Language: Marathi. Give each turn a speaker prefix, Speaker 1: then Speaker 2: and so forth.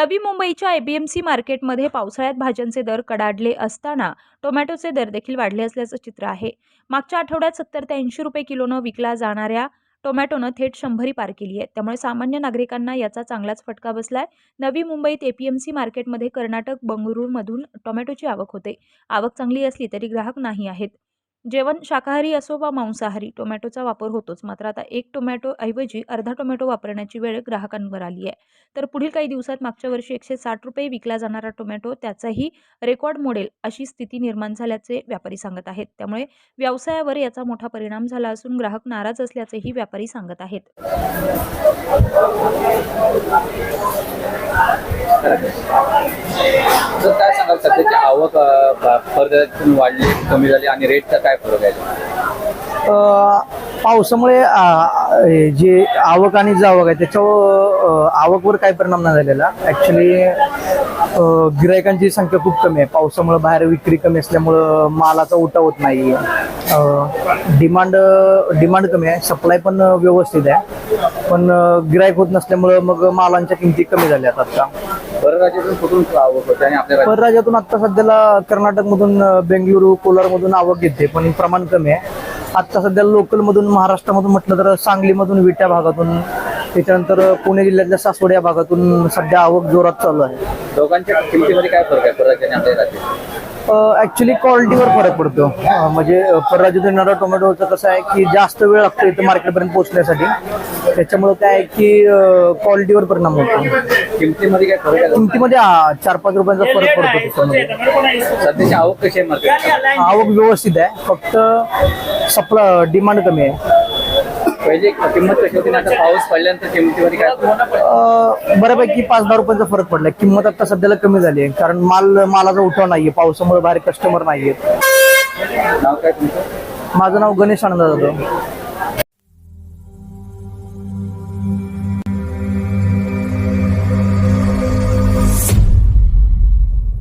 Speaker 1: नवी मुंबईच्या एबीएमसी मार्केटमध्ये पावसाळ्यात भाज्यांचे दर कडाडले असताना टोमॅटोचे दर देखील वाढले असल्याचं चित्र आहे. मागच्या आठवड्यात सत्तर ते ऐंशी रुपये किलोनं विकला जाणाऱ्या टोमॅटोनं थेट शंभरी पार केली आहे. त्यामुळे सामान्य नागरिकांना याचा चांगलाच फटका बसलाय. नवी मुंबईत एपीएमसी मार्केटमध्ये कर्नाटक बंगळुरूमधून टोमॅटोची आवक होते. आवक चांगली असली तरी ग्राहक नाही आहेत. जेवण शाकाहारी असो वा मांसाहारी टोमॅटोचा वापर होतोच. मात्र आता एक टोमॅटो ऐवजी अर्धा टोमॅटो वापरण्याची वेळ ग्राहकांवर आली आहे. तर पुढील काही दिवसात मागच्या वर्षी एकशे साठ रुपये विकला जाणारा टोमॅटो त्याचाही रेकॉर्ड मोडेल अशी स्थिती निर्माण झाल्याचे व्यापारी सांगत आहेत. त्यामुळे व्यवसायावर याचा मोठा परिणाम झाला असून ग्राहक नाराज असल्याचेही व्यापारी सांगत आहेत.
Speaker 2: तर सांगाल सध्याची आवक परदेशातून वाढली कमी झाली आणि रेटचा काय फरक आहे?
Speaker 3: पावसामुळे जे आवक आणि जावक आहे त्याच्यावर आवकवर काही परिणाम नाही झालेला. ॲक्च्युली गिरायकांची संख्या खूप कमी आहे. पावसामुळे बाहेर विक्री कमी असल्यामुळं मालाचा उठा होत नाही. डिमांड डिमांड कमी आहे. सप्लाय पण व्यवस्थित आहे. पण गिरायक होत नसल्यामुळं मग मालांच्या किमती कमी झाल्यात आता.
Speaker 2: परराज्यातून कुठून आवक होते आणि आपल्या राज्यात?
Speaker 3: परराज्यातून आता सध्याला कर्नाटकमधून अ, बेंगळुरू कोलारमधून आवक घेते पण प्रमाण कमी आहे. आता सध्या लोकलमधून महाराष्ट्रामधून म्हटलं तर सांगलीमधून विट्या भागातून त्याच्यानंतर पुणे जिल्ह्यातल्या सासवड या भागातून सध्या आवक जोरात चालू आहे.
Speaker 2: दोघांच्या किमतीमध्ये काय फरक आहे परराज्य आणि आपल्या राज्यात?
Speaker 3: ऍक्च्युली क्वालिटीवर फरक पडतो. अ, म्हणजे अ, परराज्यातून येणारा टोमॅटोचं कसं आहे की जास्त वेळ लागतो इथं मार्केटपर्यंत पोहोचण्यासाठी. त्याच्यामुळे काय आहे की क्वालिटीवर परिणाम होतो.
Speaker 2: किमतीमध्ये काय फरक आहे?
Speaker 3: किमतीमध्ये आ, चार पाच रुपयाचा फरक पडतो त्याच्यामध्ये.
Speaker 2: सध्याची आवक कशी आहे मार्केट
Speaker 3: आवक व्यवस्थित आहे फक्त सप्ला डिमांड कमी आहे.
Speaker 2: पहिले किंमत कशी होती आता पाऊस पडल्यानंतर किमतीमध्ये काय फरक आहे?
Speaker 3: अं, बऱ्यापैकी पाच दहा रुपयांचा फरक पडलाय किंमत आता सध्याला कमी झाली आहे कारण माल मालाचा उठाव नाहीये पावसामुळे बाहेर कस्टमर नाहीयेत
Speaker 2: नाव काय तुमचं?
Speaker 3: माझं नाव गणेश आनंद जाधव.